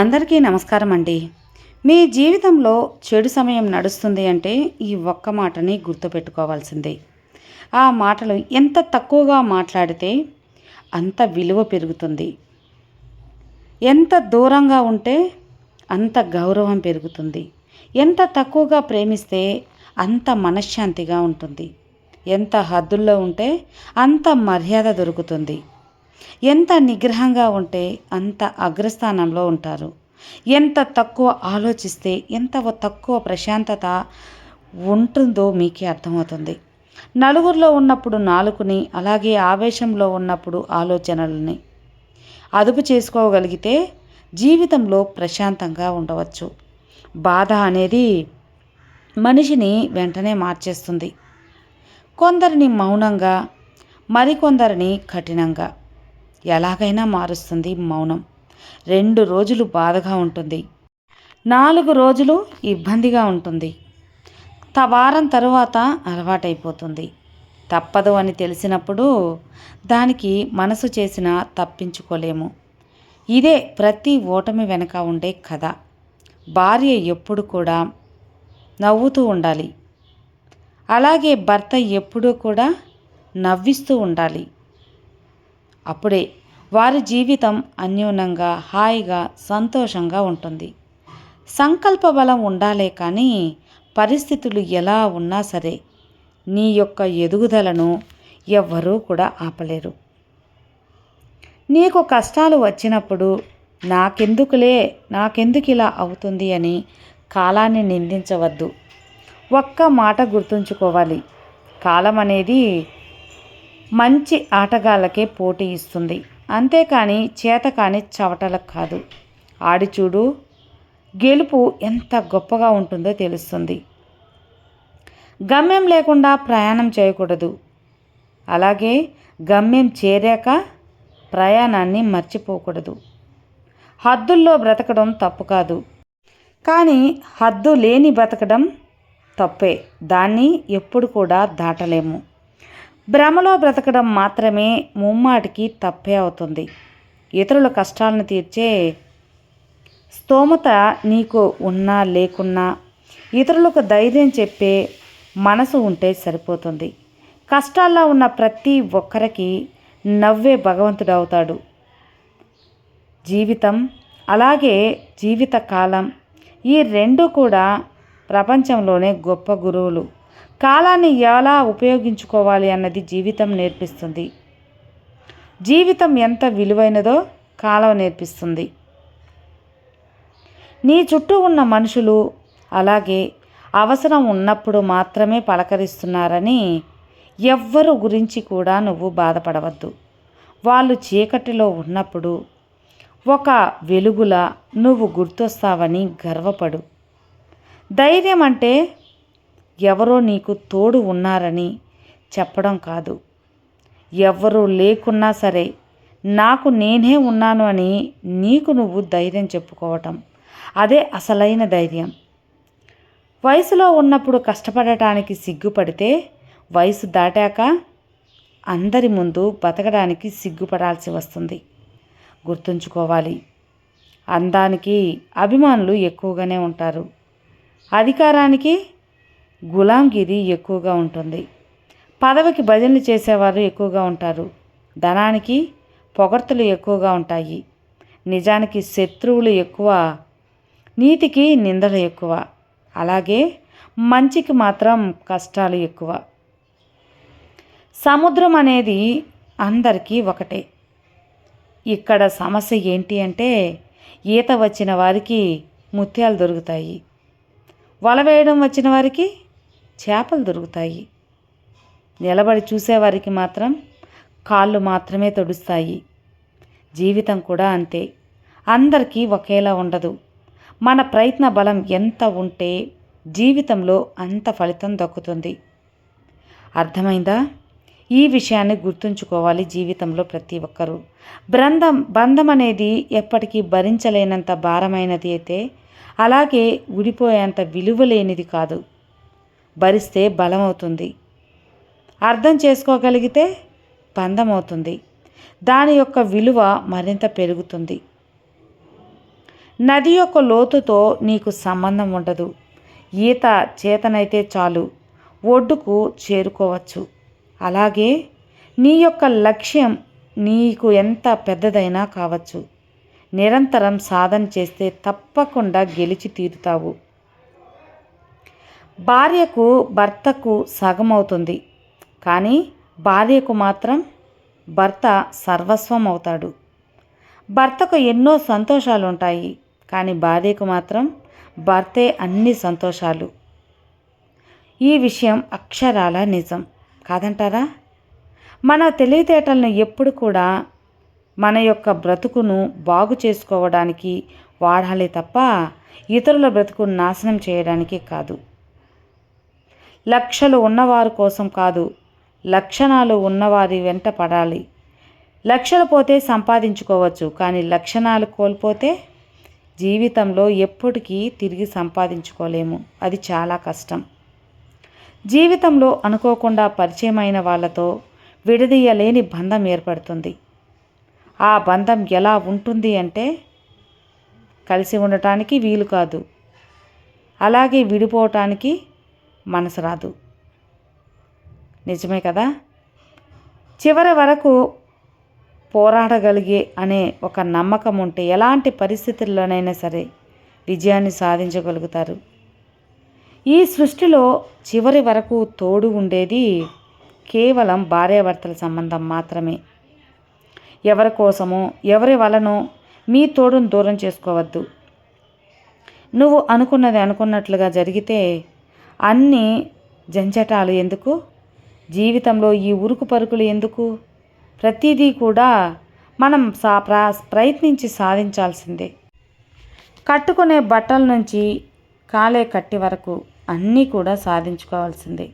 అందరికీ నమస్కారం అండి మీ జీవితంలో చెడు సమయం నడుస్తుంది అంటే ఈ ఒక్క మాటని గుర్తుపెట్టుకోవాల్సిందే. ఆ మాటలు ఎంత తక్కువగా మాట్లాడితే అంత విలువ పెరుగుతుంది. ఎంత దూరంగా ఉంటే అంత గౌరవం పెరుగుతుంది. ఎంత తక్కువగా ప్రేమిస్తే అంత మనశ్శాంతిగా ఉంటుంది. ఎంత హద్దుల్లో ఉంటే అంత మర్యాద దొరుకుతుంది. ఎంత నిగ్రహంగా ఉంటే అంత అగ్రస్థానంలో ఉంటారు. ఎంత తక్కువ ఆలోచిస్తే ఎంత తక్కువ ప్రశాంతత ఉంటుందో మీకే అర్థమవుతుంది. నలుగురిలో ఉన్నప్పుడు నాలుగుని అలాగే ఆవేశంలో ఉన్నప్పుడు ఆలోచనలని అదుపు చేసుకోగలిగితే జీవితంలో ప్రశాంతంగా ఉండవచ్చు. బాధ అనేది మనిషిని వెంటనే మార్చేస్తుంది. కొందరిని మౌనంగా మరికొందరిని కఠినంగా. ఎలాగైనా మారుస్తుంది మౌనం. రెండు రోజులు బాధగా ఉంటుంది. నాలుగు రోజులు ఇబ్బందిగా ఉంటుంది. త వారం తరువాత అలవాటైపోతుంది. తప్పదు అని తెలిసినప్పుడు దానికి మనసు చేసిన తప్పించుకోలేము. ఇదే ప్రతి ఓటమి వెనక ఉండే కథ. భార్య ఎప్పుడు కూడా నవ్వుతూ ఉండాలి. అలాగే భర్త ఎప్పుడూ కూడా నవ్విస్తూ ఉండాలి. అప్పుడే వారి జీవితం అన్యూనంగా హాయిగా సంతోషంగా ఉంటుంది. సంకల్ప బలం ఉండాలే కానీ పరిస్థితులు ఎలా ఉన్నా సరే నీ యొక్క ఎదుగుదలను ఎవ్వరూ కూడా ఆపలేరు. నీకు కష్టాలు వచ్చినప్పుడు నాకెందుకులే నాకెందుకు ఇలా అవుతుంది అని కాలాన్ని నిందించవద్దు. ఒక్క మాట గుర్తుంచుకోవాలి. కాలం అనేది మంచి ఆటగాళ్ళకే పోటీ ఇస్తుంది. అంతేకాని చేతకాని చవటలకు కాదు. ఆడిచూడు గెలుపు ఎంత గొప్పగా ఉంటుందో తెలుస్తుంది. గమ్యం లేకుండా ప్రయాణం చేయకూడదు. అలాగే గమ్యం చేరాక ప్రయాణాన్ని మర్చిపోకూడదు. హద్దుల్లో బ్రతకడం తప్పు కాదు. కానీ హద్దు లేని బ్రతకడం తప్పే. దాన్ని ఎప్పుడు కూడా దాటలేము. భ్రమలో బ్రతకడం మాత్రమే ముమ్మాటికి తప్పే అవుతుంది. ఇతరుల కష్టాలను తీర్చే స్తోమత నీకు ఉన్నా లేకున్నా ఇతరులకు ధైర్యం చెప్పే మనసు ఉంటే సరిపోతుంది. కష్టాల్లో ఉన్న ప్రతి ఒక్కరికి నవ్వే భగవంతుడు అవుతాడు. జీవితం అలాగే జీవిత కాలం ఈ రెండు కూడా ప్రపంచంలోనే గొప్ప గురువులు. కాలాన్ని ఎలా ఉపయోగించుకోవాలి అన్నది జీవితం నేర్పిస్తుంది. జీవితం ఎంత విలువైనదో కాలం నేర్పిస్తుంది. నీ చుట్టూ ఉన్న మనుషులు అలాగే అవసరం ఉన్నప్పుడు మాత్రమే పలకరిస్తున్నారని ఎవ్వరు గురించి కూడా నువ్వు బాధపడవద్దు. వాళ్ళు చీకటిలో ఉన్నప్పుడు ఒక వెలుగులా నువ్వు గుర్తొస్తావని గర్వపడు. ధైర్యం అంటే ఎవరో నీకు తోడు ఉన్నారని చెప్పడం కాదు. ఎవరు లేకున్నా సరే నాకు నేనే ఉన్నాను అని నీకు నువ్వు ధైర్యం చెప్పుకోవటం. అదే అసలైన ధైర్యం. వయసులో ఉన్నప్పుడు కష్టపడటానికి సిగ్గుపడితే వయసు దాటాక అందరి ముందు బతకడానికి సిగ్గుపడాల్సి వస్తుంది. గుర్తుంచుకోవాలి. అందానికి అభిమానులు ఎక్కువగానే ఉంటారు. అధికారానికి గులాంగిరి ఎక్కువగా ఉంటుంది. పదవికి భజనలు చేసేవారు ఎక్కువగా ఉంటారు. ధనానికి పొగడ్తలు ఎక్కువగా ఉంటాయి. నిజానికి శత్రువులు ఎక్కువ. నీతికి నిందలు ఎక్కువ. అలాగే మంచికి మాత్రం కష్టాలు ఎక్కువ. సముద్రం అనేది అందరికీ ఒకటే. ఇక్కడ సమస్య ఏంటి అంటే ఈత వచ్చిన వారికి ముత్యాలు దొరుకుతాయి. వల వేయడం వచ్చిన వారికి చేపలు దొరుకుతాయి. నిలబడి చూసేవారికి మాత్రం కాళ్ళు మాత్రమే తొడుస్తాయి. జీవితం కూడా అంతే. అందరికీ ఒకేలా ఉండదు. మన ప్రయత్న బలం ఎంత ఉంటే జీవితంలో అంత ఫలితం దక్కుతుంది. అర్థమైందా? ఈ విషయాన్ని గుర్తుంచుకోవాలి జీవితంలో ప్రతి ఒక్కరూ. బృందం బంధం అనేది ఎప్పటికీ భరించలేనంత భారమైనది అయితే అలాగే విడిపోయేంత విలువలేనిది కాదు. భరిస్తే బలమవుతుంది. అర్థం చేసుకోగలిగితే పందమవుతుంది దాని యొక్క విలువ మరింత పెరుగుతుంది. నది యొక్క లోతుతో నీకు సంబంధం ఉండదు. ఈత చేతనైతే చాలు. ఒడ్డుకు చేరుకోవచ్చు. అలాగే నీ యొక్క లక్ష్యం నీకు ఎంత పెద్దదైనా కావచ్చు. నిరంతరం సాధన చేస్తే తప్పకుండా గెలిచి తీరుతావు. భార్యకు భర్తకు సగం అవుతుంది కానీ భార్యకు మాత్రం భర్త సర్వస్వం అవుతాడు. భర్తకు ఎన్నో సంతోషాలు ఉంటాయి కానీ భార్యకు మాత్రం భర్తే అన్ని సంతోషాలు. ఈ విషయం అక్షరాల నిజం కాదంటారా? మన తెలివితేటలను ఎప్పుడు కూడా మన యొక్క బ్రతుకును బాగు చేసుకోవడానికి వాడాలి తప్ప ఇతరుల బ్రతుకును నాశనం చేయడానికి కాదు. లక్షలు ఉన్నవారి కోసం కాదు లక్షణాలు ఉన్నవారి వెంట పడాలి. లక్షలు పోతే సంపాదించుకోవచ్చు కానీ లక్షణాలు కోల్పోతే జీవితంలో ఎప్పటికీ తిరిగి సంపాదించుకోలేము. అది చాలా కష్టం. జీవితంలో అనుకోకుండా పరిచయమైన వాళ్ళతో విడదీయలేని బంధం ఏర్పడుతుంది. ఆ బంధం ఎలా ఉంటుంది అంటే కలిసి ఉండటానికి వీలు కాదు. అలాగే విడిపోవటానికి మనసు రాదు. నిజమే కదా? చివరి వరకు పోరాడగలిగే అనే ఒక నమ్మకం ఉంటే ఎలాంటి పరిస్థితుల్లోనైనా సరే విజయాన్ని సాధించగలుగుతారు. ఈ సృష్టిలో చివరి వరకు తోడు ఉండేది కేవలం భార్యాభర్తల సంబంధం మాత్రమే. ఎవరి కోసమో ఎవరి వలనో మీ తోడును దూరం చేసుకోవద్దు. నువ్వు అనుకున్నది అనుకున్నట్లుగా జరిగితే అన్ని జంజటాలు ఎందుకు? జీవితంలో ఈ ఉరుకు పరుకులు ఎందుకు? ప్రతిదీ కూడా మనం సా ప్రయత్నించి సాధించాల్సిందే. కట్టుకునే బట్టల నుంచి కాలే కట్టి వరకు అన్నీ కూడా సాధించుకోవాల్సిందే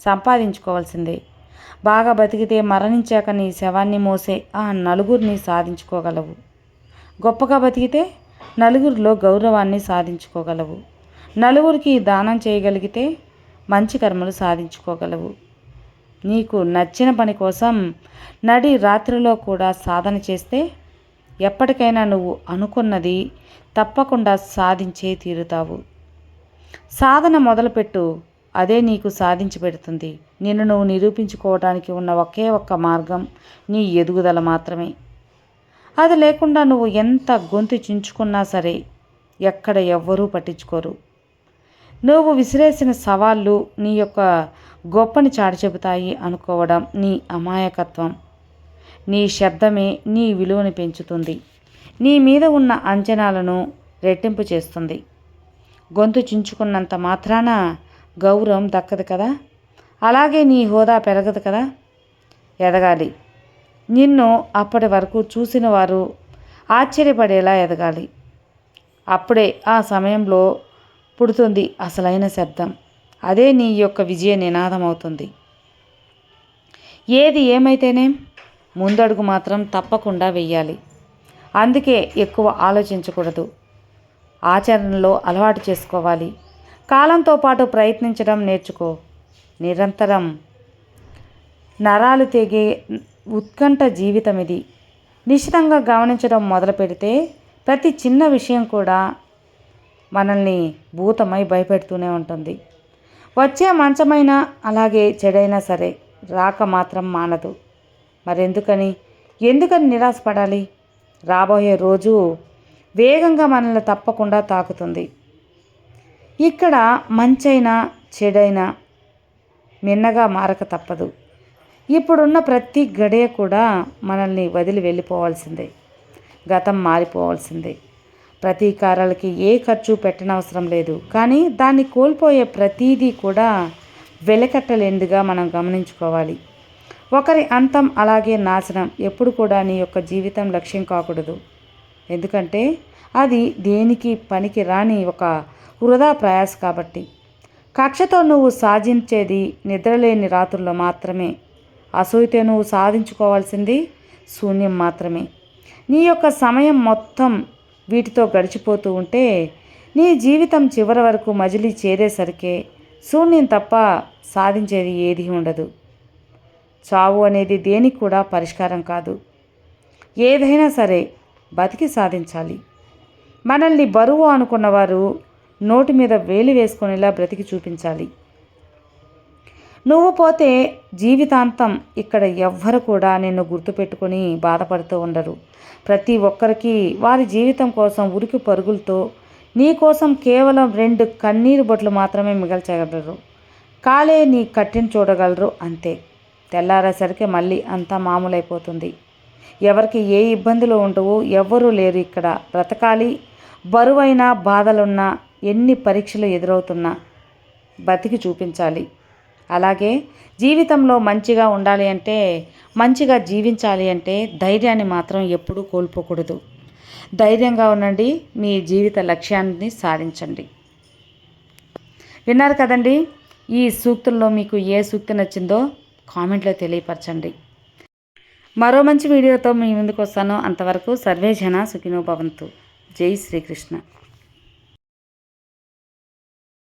సంపాదించుకోవాల్సిందే. బాగా బతికితే మరణించాక నీ శవాన్ని మోసే ఆ నలుగురిని సాధించుకోగలవు. గొప్పగా బతికితే నలుగురిలో గౌరవాన్ని సాధించుకోగలవు. నలుగురికి దానం చేయగలిగితే మంచి కర్మలు సాధించుకోగలవు. నీకు నచ్చిన పని కోసం నడి రాత్రిలో కూడా సాధన చేస్తే ఎప్పటికైనా నువ్వు అనుకున్నది తప్పకుండా సాధించే తీరుతావు. సాధన మొదలుపెట్టు అదే నీకు సాధించి పెడుతుంది. నిన్ను నువ్వు నిరూపించుకోవడానికి ఉన్న ఒకే ఒక్క మార్గం నీ ఎదుగుదల మాత్రమే. అది లేకుండా నువ్వు ఎంత గొంతు చించుకున్నా సరే ఎక్కడ ఎవ్వరూ పట్టించుకోరు. నువ్వు విసిరేసిన సవాళ్ళు నీ యొక్క గొప్పని చాటి చెబుతాయి అనుకోవడం నీ అమాయకత్వం. నీ శబ్దమే నీ విలువని పెంచుతుంది. నీ మీద ఉన్న అంచనాలను రెట్టింపు చేస్తుంది. గొంతు చించుకున్నంత మాత్రాన గౌరవం దక్కదు కదా? అలాగే నీ హోదా పెరగదు కదా? ఎదగాలి. నిన్ను అప్పటి వరకు చూసిన వారు ఆశ్చర్యపడేలా ఎదగాలి. అప్పుడే ఆ సమయంలో పుడుతుంది అసలైన శబ్దం. అదే నీ యొక్క విజయ నినాదం అవుతుంది ఏది ఏమైతేనే ముందడుగు మాత్రం తప్పకుండా వెయ్యాలి. అందుకే ఎక్కువ ఆలోచించకూడదు. ఆచరణలో అలవాటు చేసుకోవాలి. కాలంతో పాటు ప్రయత్నించడం నేర్చుకో. నిరంతరం నరాలు తెగే ఉత్కంఠ జీవితం ఇది నిశ్చితంగా గమనించడం మొదలు పెడితే ప్రతి చిన్న విషయం కూడా మనల్ని భూతమై భయపెడుతూనే ఉంటుంది. వచ్చే మంచమైనా అలాగే చెడైనా సరే రాక మాత్రం మానదు. మరెందుకని? ఎందుకని నిరాశపడాలి? రాబోయే రోజు వేగంగా మనల్ని తప్పకుండా తాకుతుంది. ఇక్కడ మంచైనా చెడైనా మిన్నగా మారక తప్పదు. ఇప్పుడున్న ప్రతి గడియ కూడా మనల్ని వదిలి వెళ్ళిపోవాల్సిందే. గతం మారిపోవాల్సిందే. ప్రతీకారాలకి ఏ ఖర్చు పెట్టనవసరం లేదు. కానీ దాన్ని కోల్పోయే ప్రతీదీ కూడా వెలకట్టలేందుగా మనం గమనించుకోవాలి. ఒకరి అంతం అలాగే నాశనం ఎప్పుడు కూడా నీ యొక్క జీవితం లక్ష్యం కాకూడదు. ఎందుకంటే అది దేనికి పనికి రాని ఒక వృధా ప్రయాస కాబట్టి. కక్షతో నువ్వు సాధించేది నిద్రలేని రాత్రుల్లో మాత్రమే. అసూయతో నువ్వు సాధించుకోవాల్సింది శూన్యం మాత్రమే. నీ యొక్క సమయం మొత్తం వీటితో గడిచిపోతూ ఉంటే నీ జీవితం చివరి వరకు మజిలీ చేరేసరికే శూన్యం తప్ప సాధించేది ఏది ఉండదు. చావు అనేది దేనికి కూడా పరిష్కారం కాదు. ఏదైనా సరే బతికి సాధించాలి. మనల్ని బరువు అనుకున్నవారు నోటి మీద వేలు వేసుకునేలా బ్రతికి చూపించాలి. నువ్వు పోతే జీవితాంతం ఇక్కడ ఎవ్వరు కూడా నిన్ను గుర్తుపెట్టుకొని బాధపడుతూ ఉండరు. ప్రతి ఒక్కరికి వారి జీవితం కోసం ఉరికి పరుగులతో నీ కోసం కేవలం రెండు కన్నీరు బొట్లు మాత్రమే మిగల్చగలరు. కాలే నీ కట్టిన చూడగలరు అంతే. తెల్లారేసరికి మళ్ళీ అంతా మామూలైపోతుంది. ఎవరికి ఏ ఇబ్బందులు ఉండవు ఎవ్వరూ లేరు ఇక్కడ. బ్రతకాలి బరువైన బాధలున్నా ఎన్ని పరీక్షలు ఎదురవుతున్నా బతికి చూపించాలి. అలాగే జీవితంలో మంచిగా ఉండాలి అంటే మంచిగా జీవించాలి అంటే ధైర్యాన్ని మాత్రం ఎప్పుడూ కోల్పోకూడదు. ధైర్యంగా ఉండండి మీ జీవిత లక్ష్యాన్ని సాధించండి. విన్నారు కదండి? ఈ సూక్తుల్లో మీకు ఏ సూక్తి నచ్చిందో కామెంట్లో తెలియపరచండి. మరో మంచి వీడియోతో మీ ముందుకు వస్తాను. అంతవరకు సర్వేజన సుఖినో భవంతు. జై శ్రీకృష్ణ.